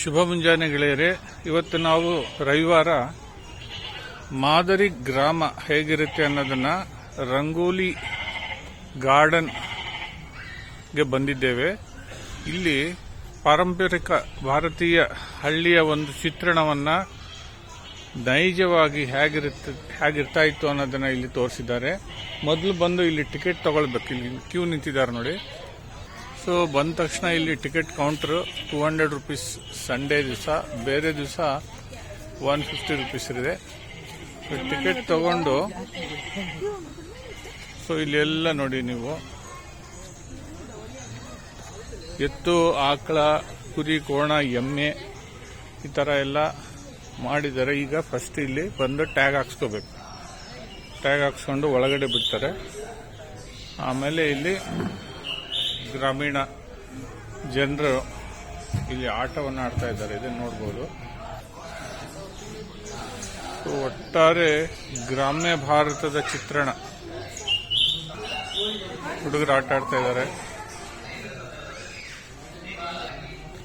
ಶುಭ ಮುಂಜಾನೆ ಗೆಳೆಯರೆ, ಇವತ್ತು ನಾವು ರವಿವಾರ ಮಾದರಿ ಗ್ರಾಮ ಹೇಗಿರುತ್ತೆ ಅನ್ನೋದನ್ನ ರಂಗೋಲಿ ಗಾರ್ಡನ್ಗೆ ಬಂದಿದ್ದೇವೆ. ಇಲ್ಲಿ ಪಾರಂಪರಿಕ ಭಾರತೀಯ ಹಳ್ಳಿಯ ಒಂದು ಚಿತ್ರಣವನ್ನ ನೈಜವಾಗಿ ಹೇಗಿರುತ್ತೆ, ಹೇಗಿರ್ತಾ ಇತ್ತು ಅನ್ನೋದನ್ನ ಇಲ್ಲಿ ತೋರಿಸಿದ್ದಾರೆ. ಮೊದಲು ಬಂದು ಇಲ್ಲಿ ಟಿಕೆಟ್ ತಗೊಳ್ಬೇಕು. ಇಲ್ಲಿ ಕ್ಯೂ ನಿಂತಿದ್ದಾರೆ ನೋಡಿ. ಸೊ ಬಂದ ತಕ್ಷಣ ಇಲ್ಲಿ ticket counter two hundred rupees Sunday ದಿವಸ, ಬೇರೆ ದಿವಸ ಒನ್ ಫಿಫ್ಟಿ ರುಪೀಸ್ ಇದೆ ಟಿಕೆಟ್ ತಗೊಂಡು ಸೊ ಇಲ್ಲೆಲ್ಲ ನೋಡಿ ನೀವು. ಎತ್ತು, ಆಕಳ, ಕುರಿ, ಕೋಣ, ಎಮ್ಮೆ, ಈ ಥರ ಎಲ್ಲ ಮಾಡಿದ್ದಾರೆ. ಈಗ ಫಸ್ಟ್ ಇಲ್ಲಿ ಬಂದು ಟ್ಯಾಗ್ ಹಾಕ್ಸ್ಕೋಬೇಕು. ಟ್ಯಾಗ್ ಹಾಕ್ಸ್ಕೊಂಡು ಒಳಗಡೆ ಬಿಡ್ತಾರೆ. ಆಮೇಲೆ ಇಲ್ಲಿ ಗ್ರಾಮೀಣ ಜನರು ಇಲ್ಲಿ ಆಟವನ್ನು ಆಡ್ತಾ ಇದ್ದಾರೆ, ಇದನ್ನು ನೋಡ್ಬೋದು. ಒಟ್ಟಾರೆ ಗ್ರಾಮ್ಯ ಭಾರತದ ಚಿತ್ರಣ. ಹುಡುಗರು ಆಟ ಆಡ್ತಾ ಇದ್ದಾರೆ.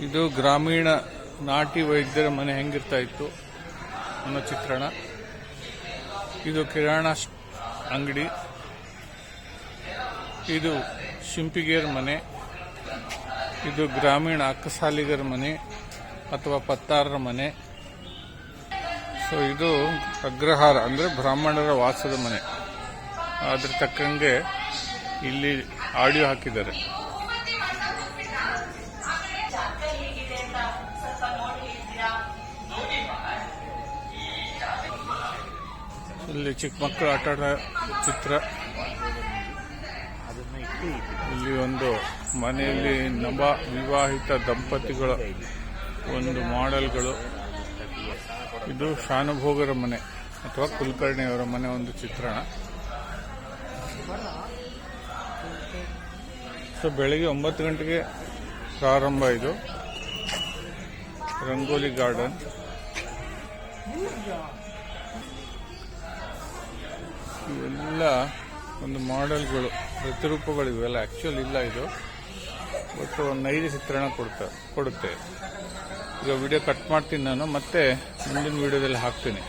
ಇದು ಗ್ರಾಮೀಣ ನಾಟಿ ವೈದ್ಯರ ಮನೆ ಹೆಂಗಿರ್ತಾ ಇತ್ತು ಅನ್ನೋ ಚಿತ್ರಣ. ಇದು ಕಿರಾಣ ಅಂಗಡಿ. ಇದು ಶಿಂಪಿಗೇರ್ ಮನೆ, ಇದು ಗ್ರಾಮೀಣ ಅಕ್ಕಸಾಲಿಗರ ಮನೆ ಅಥವಾ ಪತ್ತಾರರ ಮನೆ. ಸೊ ಇದು ಅಗ್ರಹಾರ, ಅಂದರೆ ಬ್ರಾಹ್ಮಣರ ವಾಸದ ಮನೆ. ಅದ್ರ ತಕ್ಕಂಗೆ ಇಲ್ಲಿ ಆಡಿಯೋ ಹಾಕಿದ್ದಾರೆ. ಇಲ್ಲಿ ಚಿಕ್ಕ ಮಕ್ಕಳು ಆಟ ಚಿತ್ರ. ಇಲ್ಲಿ ಒಂದು ಮನೆಯಲ್ಲಿ ನವ ವಿವಾಹಿತ ದಂಪತಿಗಳ ಒಂದು ಮಾಡೆಲ್ಗಳು. ಇದು ಶಾನುಭೋಗರ ಮನೆ ಅಥವಾ ಕುಲಕರ್ಣಿಯವರ ಮನೆ ಒಂದು ಚಿತ್ರಣ. ಸೊ, ಬೆಳಿಗ್ಗೆ ಒಂಬತ್ತು ಗಂಟೆಗೆ ಪ್ರಾರಂಭ ಇದು. ರಂಗೋಲಿ ಗಾರ್ಡನ್. ಇವೆಲ್ಲ ಒಂದು ಮಾಡೆಲ್ಗಳು ಪ್ರತಿರೂಪಗಳು ಇವೆಲ್ಲ ಆಕ್ಚುಲ್ ಇಲ್ಲ ಇದು. ಬಟ್ ಒಂದು ನೈಜ ಚಿತ್ರಣ ಕೊಡ್ತಾ, ಕೊಡುತ್ತೆ. ಈಗ ವಿಡಿಯೋ ಕಟ್ ಮಾಡ್ತೀನಿ ನಾನು. ಮತ್ತೆ ಮುಂದಿನ ವಿಡಿಯೋದಲ್ಲಿ ಹಾಕ್ತೀನಿ.